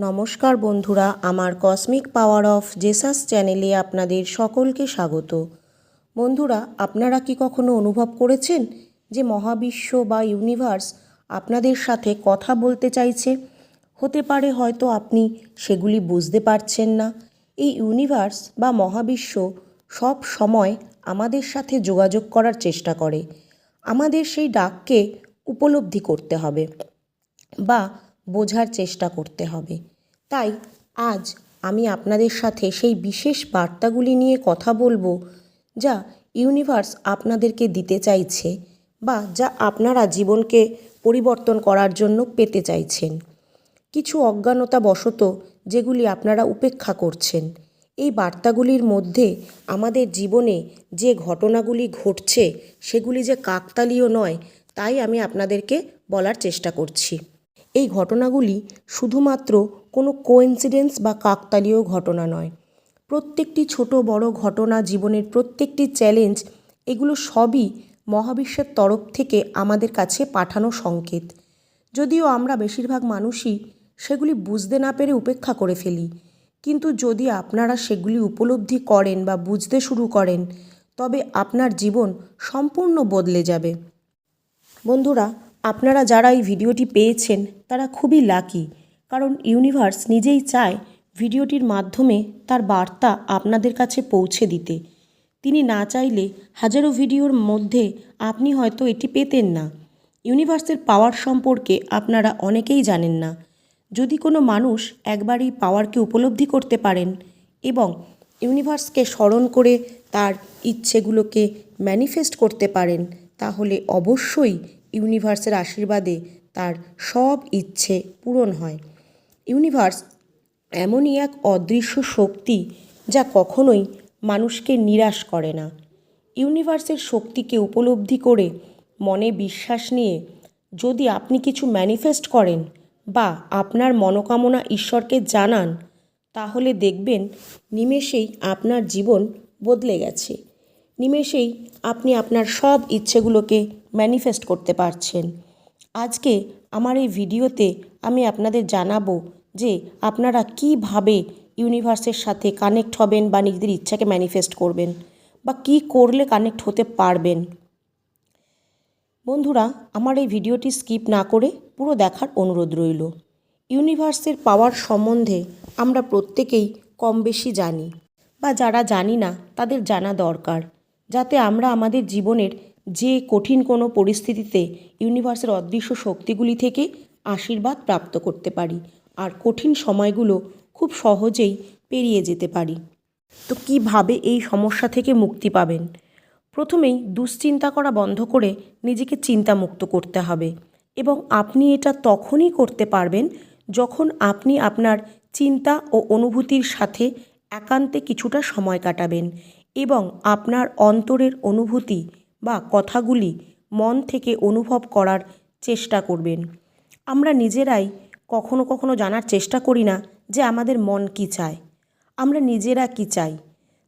নমস্কার বন্ধুরা, আমার কসমিক পাওয়ার অফ জেসাস চ্যানেলে আপনাদের সকলকে স্বাগত। বন্ধুরা, আপনারা কি কখনো অনুভব করেছেন যে মহাবিশ্ব বা ইউনিভার্স আপনাদের সাথে কথা বলতে চাইছে? হতে পারে হয়তো আপনি সেগুলি বুঝতে পারছেন না। এই ইউনিভার্স বা মহাবিশ্ব সব সময় আমাদের সাথে যোগাযোগ করার চেষ্টা করে। আমাদের সেই ডাককে উপলব্ধি করতে হবে বা বোঝার চেষ্টা করতে হবে। তাই আজ আমি আপনাদের সাথে সেই বিশেষ বার্তাগুলি নিয়ে কথা বলব যা ইউনিভার্স আপনাদেরকে দিতে চাইছে বা যা আপনারা জীবনকে পরিবর্তন করার জন্য পেতে চাইছেন। কিছু অজ্ঞানতা বশত যেগুলি আপনারা উপেক্ষা করছেন। এই বার্তাগুলির মধ্যে আমাদের জীবনে যে ঘটনাগুলি ঘটছে সেগুলি যে কাকতালীয় নয়, তাই আমি আপনাদেরকে বলার চেষ্টা করছি। এই ঘটনাগুলি শুধুমাত্র কোনো কোইন্সিডেন্স বা কাকতালীয় ঘটনা নয়। প্রত্যেকটি ছোট বড় ঘটনা, জীবনের প্রত্যেকটি চ্যালেঞ্জ, এগুলো সবই মহাবিশ্বের তরফ থেকে আমাদের কাছে পাঠানো সংকেত। যদিও আমরা বেশিরভাগ মানুষই সেগুলি বুঝতে না পেরে উপেক্ষা করে ফেলি, কিন্তু যদি আপনারা সেগুলি উপলব্ধি করেন বা বুঝতে শুরু করেন, তবে আপনার জীবন সম্পূর্ণ বদলে যাবে। বন্ধুরা আপনারা যারা এই ভিডিওটি পেয়েছেন, তারা খুবই লাকি কারণ ইউনিভার্স নিজেই চায় ভিডিওটির মাধ্যমে তার বার্তা আপনাদের কাছে পৌঁছে দিতে। তিনি না চাইলে হাজারো ভিডিওর মধ্যে আপনি হয়তো এটি পেতেন না। ইউনিভার্সের পাওয়ার সম্পর্কে আপনারা অনেকেই জানেন না। যদি কোনো মানুষ একবার এই পাওয়ারকে উপলব্ধি করতে পারেন এবং ইউনিভার্সকে স্মরণ করে তার ইচ্ছেগুলোকে ম্যানিফেস্ট করতে পারেন, তাহলে অবশ্যই ইউনিভার্সের আশীর্বাদে তার সব ইচ্ছে পূরণ হয়। ইউনিভার্স এমনই এক অদৃশ্য শক্তি যা কখনোই মানুষকে নিরাশ করে না। ইউনিভার্সের শক্তিকে উপলব্ধি করে মনে বিশ্বাস নিয়ে যদি আপনি কিছু ম্যানিফেস্ট করেন বা আপনার মনোকামনা ঈশ্বরকে জানান, তাহলে দেখবেন নিমেষেই আপনার জীবন বদলে গেছে। নিমেষেই আপনি আপনার সব ইচ্ছেগুলোকে ম্যানিফেস্ট করতে পারছেন। আজকে আমার এই ভিডিওতে আমি আপনাদের জানাব যে আপনারা কীভাবে ইউনিভার্সের সাথে কানেক্ট হবেন বা নিজেদের ইচ্ছাকে ম্যানিফেস্ট করবেন বা কি করলে কানেক্ট হতে পারবেন। বন্ধুরা, আমার এই ভিডিওটি স্কিপ না করে পুরো দেখার অনুরোধ রইল। ইউনিভার্সের পাওয়ার সম্বন্ধে আমরা প্রত্যেকেই কম বেশি জানি বা যারা জানি না, তাদের জানা দরকার। যাতে আমরা আমাদের জীবনের যে কঠিন কোনো পরিস্থিতিতে ইউনিভার্সের অদৃশ্য শক্তিগুলি থেকে আশীর্বাদ প্রাপ্ত করতে পারি আর কঠিন সময়গুলো খুব সহজেই পেরিয়ে যেতে পারি। তো কীভাবে এই সমস্যা থেকে মুক্তি পাবেন? প্রথমেই দুশ্চিন্তা করা বন্ধ করে নিজেকে চিন্তামুক্ত করতে হবে এবং আপনি এটা তখনই করতে পারবেন যখন আপনি আপনার চিন্তা ও অনুভূতির সাথে একান্তে কিছুটা সময় কাটাবেন এবং আপনার অন্তরের অনুভূতি বা কথাগুলি মন থেকে অনুভব করার চেষ্টা করবেন। আমরা নিজেরাই কখনো কখনো জানার চেষ্টা করি না যে আমাদের মন কী চায়। আমরা নিজেরা কী চাই?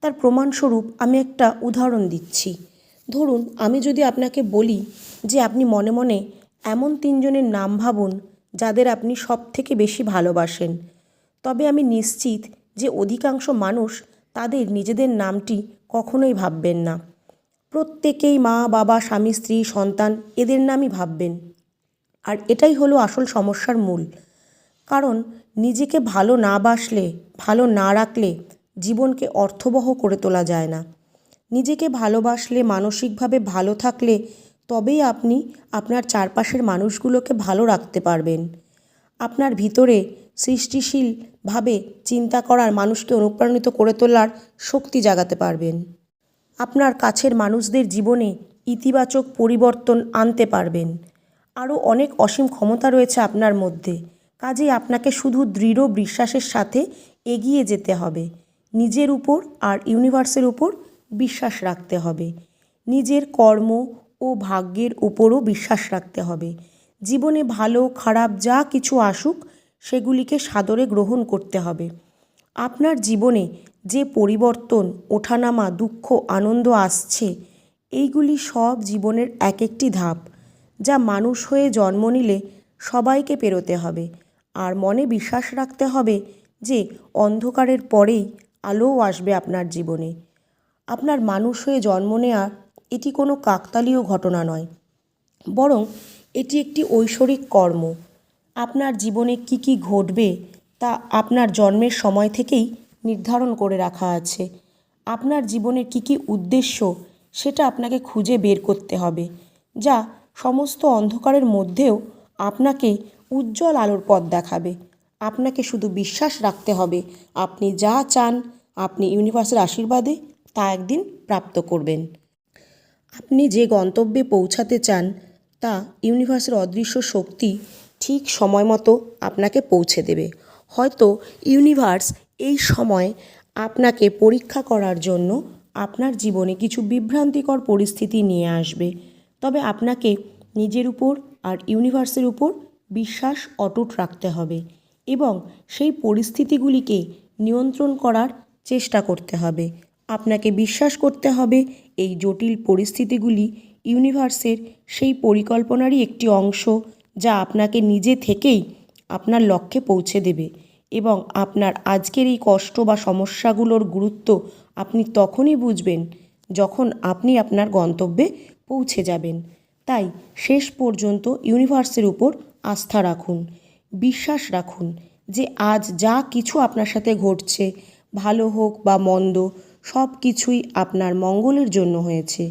তার প্রমাণস্বরূপ আমি একটা উদাহরণ দিচ্ছি। ধরুন, আমি যদি আপনাকে বলি যে আপনি মনে মনে এমন তিনজনের নাম ভাবুন যাদের আপনি সব থেকে বেশি ভালোবাসেন। তবে আমি নিশ্চিত যে অধিকাংশ মানুষ তাদের নিজেদের নামটি কখনোই ভাববেন না। প্রত্যেকেই মা, বাবা, স্বামী, স্ত্রী, সন্তান এদের নামই ভাববেন। আর এটাই হলো আসল সমস্যার মূল। কারণ নিজেকে ভালো না বাসলে, ভালো না রাখলে জীবনকে অর্থবহ করে তোলা যায় না। নিজেকে ভালোবাসলে, মানসিকভাবে ভালো থাকলে তবেই আপনি আপনার চারপাশের মানুষগুলোকে ভালো রাখতে পারবেন। আপনার ভিতরে সৃষ্টিশীলভাবে চিন্তা করার মানুষকে অনুপ্রাণিত করে তোলার শক্তি জাগাতে পারবেন। আপনার কাছের মানুষদের জীবনে ইতিবাচক পরিবর্তন আনতে পারবেন। আরও অনেক অসীম ক্ষমতা রয়েছে আপনার মধ্যে। কাজেই আপনাকে শুধু দৃঢ় বিশ্বাসের সাথে এগিয়ে যেতে হবে। নিজের উপর আর ইউনিভার্সের উপর বিশ্বাস রাখতে হবে। নিজের কর্ম ও ভাগ্যের উপরও বিশ্বাস রাখতে হবে। জীবনে ভালো, খারাপ যা কিছু আসুক সেগুলিকে সাদরে গ্রহণ করতে হবে। আপনার জীবনে যে পরিবর্তন, ওঠানামা, দুঃখ, আনন্দ আসছে, এইগুলি সব জীবনের এক একটি ধাপ, যা মানুষ হয়ে জন্ম নিলে সবাইকে পেরোতে হবে। আর মনে বিশ্বাস রাখতে হবে যে অন্ধকারের পরেই আলোও আসবে আপনার জীবনে। আপনার মানুষ হয়ে জন্ম নেওয়া এটি কোনো কাকতালীয় ঘটনা নয়, বরং এটি একটি ঐশ্বরিক কর্ম। আপনার জীবনে কি কি ঘটবে তা আপনার জন্মের সময় থেকেই নির্ধারণ করে রাখা আছে। আপনার জীবনের কি কি উদ্দেশ্য সেটা আপনাকে খুঁজে বের করতে হবে, যা সমস্ত অন্ধকারের মধ্যেও আপনাকে উজ্জ্বল আলোর পথ দেখাবে। আপনাকে শুধু বিশ্বাস রাখতে হবে, আপনি যা চান, আপনি ইউনিভার্সের আশীর্বাদে তা একদিন প্রাপ্ত করবেন। আপনি যে গন্তব্যে পৌঁছাতে চান, তা ইউনিভার্সের অদৃশ্য শক্তি ঠিক সময় মতো আপনাকে পৌঁছে দেবে। হয়তো ইউনিভার্স এই সময় আপনাকে পরীক্ষা করার জন্য আপনার জীবনে কিছু বিভ্রান্তিকর পরিস্থিতি নিয়ে আসবে। তবে আপনাকে নিজের উপর আর ইউনিভার্সের উপর বিশ্বাস অটুট রাখতে হবে এবং সেই পরিস্থিতিগুলিকে নিয়ন্ত্রণ করার চেষ্টা করতে হবে। আপনাকে বিশ্বাস করতে হবে এই জটিল পরিস্থিতিগুলি ইউনিভার্সের সেই পরিকল্পনারই একটি অংশ যা আপনাকে নিজে থেকেই আপনার লক্ষ্যে পৌঁছে দেবে এবং আপনার আজকের এই কষ্ট বা সমস্যাগুলোর গুরুত্ব আপনি তখনই বুঝবেন যখন আপনি আপনার গন্তব্যে পৌঁছে যাবেন। তাই শেষ পর্যন্ত ইউনিভার্সের উপর আস্থা রাখুন, বিশ্বাস রাখুন যে আজ যা কিছু আপনার সাথে ঘটছে, ভালো হোক বা মন্দ সব কিছুই আপনার মঙ্গলের জন্য হয়েছে।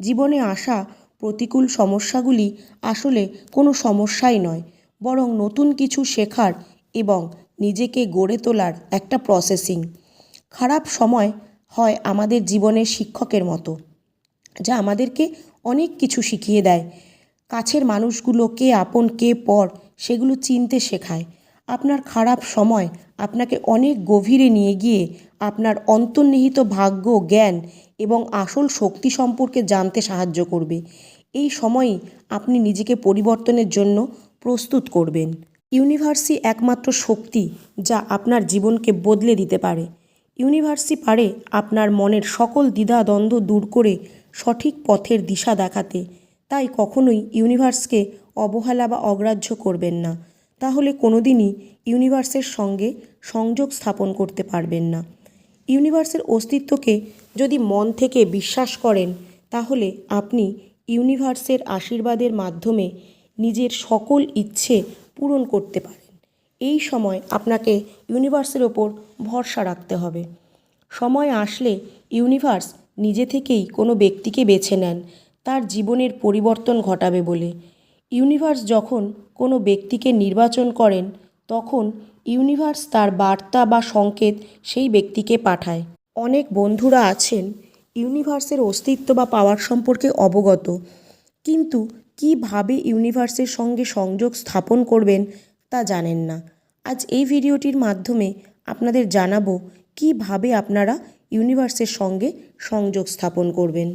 জীবনে আসা প্রতিকূল সমস্যাগুলি আসলে কোনো সমস্যাই নয়, বরং নতুন কিছু শেখার এবং নিজেকে গড়ে তোলার একটা প্রসেসিং খারাপ সময় হয় আমাদের জীবনের শিক্ষকের মতো, যা আমাদেরকে অনেক কিছু শিখিয়ে দেয়। কাছের মানুষগুলো কে আপন, কে পর, সেগুলো চিনতে শেখায়। আপনার খারাপ সময় আপনাকে অনেক গভীরে নিয়ে গিয়ে আপনার অন্তর্নিহিত ভাগ্য, জ্ঞান এবং আসল শক্তি সম্পর্কে জানতে সাহায্য করবে। এই সময়ই আপনি নিজেকে পরিবর্তনের জন্য প্রস্তুত করবেন। ইউনিভার্সই একমাত্র শক্তি যা আপনার জীবনকে বদলে দিতে পারে। ইউনিভার্সই পারে আপনার মনের সকল দ্বিধা দ্বন্দ্ব দূর করে সঠিক পথের দিশা দেখাতে। তাই কখনোই ইউনিভার্সকে অবহেলা বা অগ্রাহ্য করবেন না। তাহলে কোনোদিনই ইউনিভার্সের সঙ্গে সংযোগ স্থাপন করতে পারবেন না। ইউনিভার্সের অস্তিত্বকে যদি মন থেকে বিশ্বাস করেন, তাহলে আপনি ইউনিভার্সের আশীর্বাদের মাধ্যমে নিজের সকল ইচ্ছে পূরণ করতে পারেন। এই সময় আপনাকে ইউনিভার্সের ওপর ভরসা রাখতে হবে। সময় আসলে ইউনিভার্স নিজে থেকেই কোনো ব্যক্তিকে বেছে নেন, তার জীবনের পরিবর্তন ঘটাবে বলে। ইউনিভার্স যখন কোনো ব্যক্তিকে নির্বাচন করেন তখন ইউনিভার্স তার বার্তা বা সংকেত সেই ব্যক্তিকে পাঠায়। অনেক বন্ধুরা আছেন, ইউনিভার্সের অস্তিত্ব বা পাওয়ার সম্পর্কে অবগত। কিন্তু কীভাবে ইউনিভার্সের সঙ্গে সংযোগ স্থাপন করবেন তা জানেন না। আজ এই ভিডিওটির মাধ্যমে আপনাদের জানাব কীভাবে আপনারা ইউনিভার্সের সঙ্গে সংযোগ স্থাপন করবেন।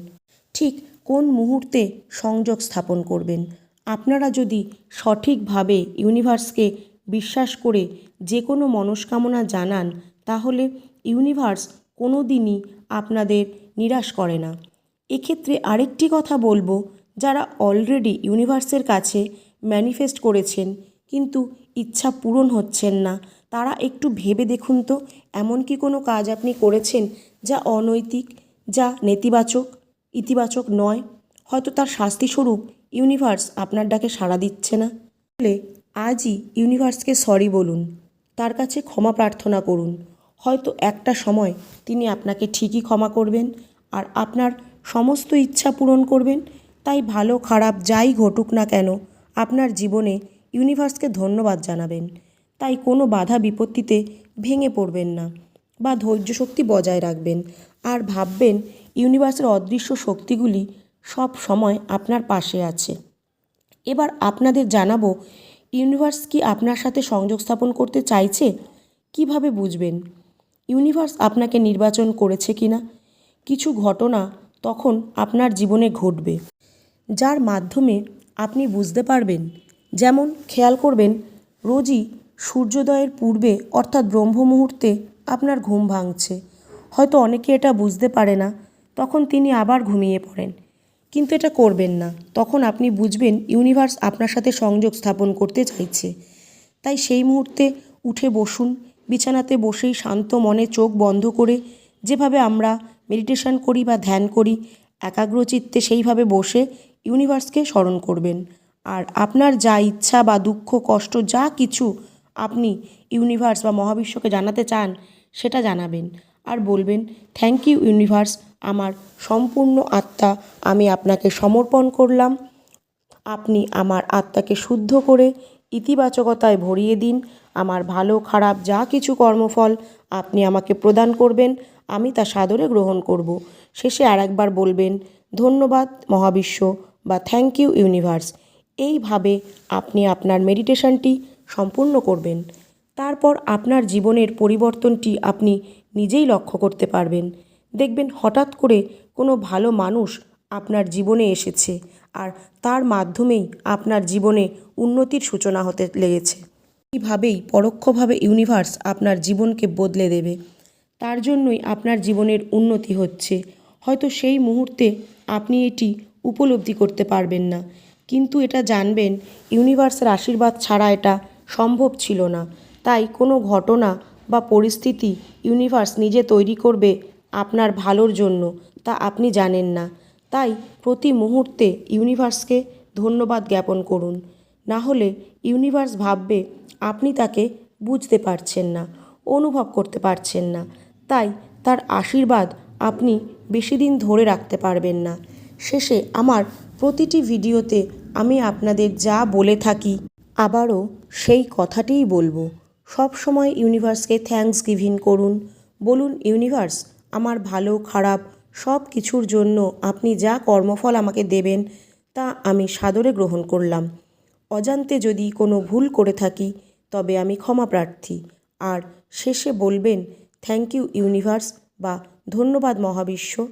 ঠিক কোন মুহূর্তে সংযোগ স্থাপন করবেন? আপনারা যদি সঠিকভাবে ইউনিভার্সকে বিশ্বাস করে যে কোনো মনস্কামনা জানান, তাহলে ইউনিভার্স কোনো দিনই আপনাদের নিরাশ করে না। এক্ষেত্রে আরেকটি কথা বলব, যারা অলরেডি ইউনিভার্সের কাছে ম্যানিফেস্ট করেছেন, কিন্তু ইচ্ছা পূরণ হচ্ছেন না, তারা একটু ভেবে দেখুন তো, এমন কি কোনো কাজ আপনি করেছেন যা অনৈতিক, যা নেতিবাচক, ইতিবাচক নয়? হয়তো তার শাস্তিস্বরূপ ইউনিভার্স আপনার ডাকে সাড়া দিচ্ছে না। আজই ইউনিভার্সকে সরি বলুন, তার কাছে ক্ষমা প্রার্থনা করুন। হয়তো একটা সময় তিনি আপনাকে ঠিকই ক্ষমা করবেন আর আপনার সমস্ত ইচ্ছা পূরণ করবেন, তাই ভালো খারাপ যাই ঘটুক না কেন, আপনার জীবনে ইউনিভার্সকে ধন্যবাদ জানাবেন। তাই কোনো বাধা বিপত্তিতে ভেঙে পড়বেন না বা ধৈর্য শক্তি বজায় রাখবেন আর ভাববেন ইউনিভার্সের অদৃশ্য শক্তিগুলি সব সময় আপনার পাশে আছে। এবার আপনাদের জানাব ইউনিভার্স কি আপনার সাথে সংযোগ স্থাপন করতে চাইছে? কীভাবে বুঝবেন? ইউনিভার্স আপনাকে নির্বাচন করেছে কিনা কিছু ঘটনা তখন আপনার জীবনে ঘটবে, যার মাধ্যমে আপনি বুঝতে পারবেন। যেমন, খেয়াল করবেন, রোজই সূর্যোদয়ের পূর্বে, অর্থাৎ ব্রহ্ম মুহূর্তে, আপনার ঘুম ভাঙছে। হয়তো অনেকে এটা বুঝতে পারে না, তখন তিনি আবার ঘুমিয়ে পড়েন। কিন্তু এটা করবেন না। তখন আপনি বুঝবেন ইউনিভার্স আপনার সাথে সংযোগ স্থাপন করতে চাইছে। তাই সেই মুহূর্তে উঠে বসুন, বিছানাতে বসেই শান্ত মনে চোখ বন্ধ করে যেভাবে আমরা মেডিটেশন করি বা ধ্যান করি, একাগ্রচিত্তে সেইভাবে বসে ইউনিভার্সকে স্মরণ করবেন। আর আপনার যা ইচ্ছা বা দুঃখ, কষ্ট, যা কিছু আপনি ইউনিভার্স বা মহাবিশ্বকে জানাতে চান, সেটা জানাবেন। আর বলবেন থ্যাংক ইউ ইউনিভার্স আমার সম্পূর্ণ আত্মা, আমি আপনাকে সমর্পণ করলাম। আপনি আমার আত্মাকে শুদ্ধ করে ইতিবাচকতায় ভরিয়ে দিন। আমার ভালো, খারাপ যা কিছু কর্মফল আপনি আমাকে প্রদান করবেন, আমি তা সাদরে গ্রহণ করব। শেষে আরেকবার বলবেন, ধন্যবাদ মহাবিশ্ব বা থ্যাংক ইউ ইউনিভার্স এইভাবে আপনি আপনার মেডিটেশনটি সম্পূর্ণ করবেন। তারপর আপনার জীবনের পরিবর্তনটি আপনি নিজেই লক্ষ্য করতে পারবেন। দেখবেন হঠাৎ করে কোনো ভালো মানুষ আপনার জীবনে এসেছে আর তার মাধ্যমেই আপনার জীবনে উন্নতির সূচনা হতে লেগেছে। এইভাবেই পরোক্ষভাবে ইউনিভার্স আপনার জীবনকে বদলে দেবে, তার জন্যই আপনার জীবনের উন্নতি হচ্ছে। হয়তো সেই মুহূর্তে আপনি এটি উপলব্ধি করতে পারবেন না, কিন্তু এটা জানবেন, ইউনিভার্সের আশীর্বাদ ছাড়া এটা সম্ভব ছিল না। তাই কোনো ঘটনা বা পরিস্থিতি ইউনিভার্স নিজে তৈরি করবে আপনার ভালোর জন্য, তা আপনি জানেন না। তাই প্রতি মুহূর্তে ইউনিভার্সকে ধন্যবাদ জ্ঞাপন করুন। না হলে ইউনিভার্স ভাববে আপনি তাকে বুঝতে পারছেন না, অনুভব করতে পারছেন না। তাই তার আশীর্বাদ আপনি বেশি দিন ধরে রাখতে পারবেন না। শেষে আমার প্রতিটি ভিডিওতে আমি আপনাদের যা বলে থাকি, আবারও সেই কথাটিই বলব। সব সময় ইউনিভার্সকে থ্যাঙ্কস গিভিং করুন। বলুন ইউনিভার্স আমার ভালো, খারাপ সব কিছুর জন্য আপনি যা কর্মফল আমাকে দেবেন, তা আমি সাদরে গ্রহণ করলাম। অজান্তে যদি কোনো ভুল করে থাকি, তবে আমি ক্ষমা প্রার্থী। আর শেষে বলবেন থ্যাংক ইউ ইউনিভার্স বা ধন্যবাদ মহাবিশ্ব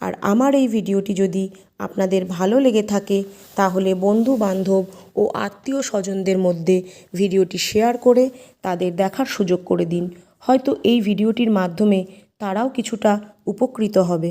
আর আমার এই ভিডিওটি যদি আপনাদের ভালো লেগে থাকে, তাহলে বন্ধু বান্ধব ও আত্মীয় স্বজনদের মধ্যে ভিডিওটি শেয়ার করে তাদের দেখার সুযোগ করে দিন। হয়তো এই ভিডিওটির মাধ্যমে তারাও কিছুটা উপকৃত হবে।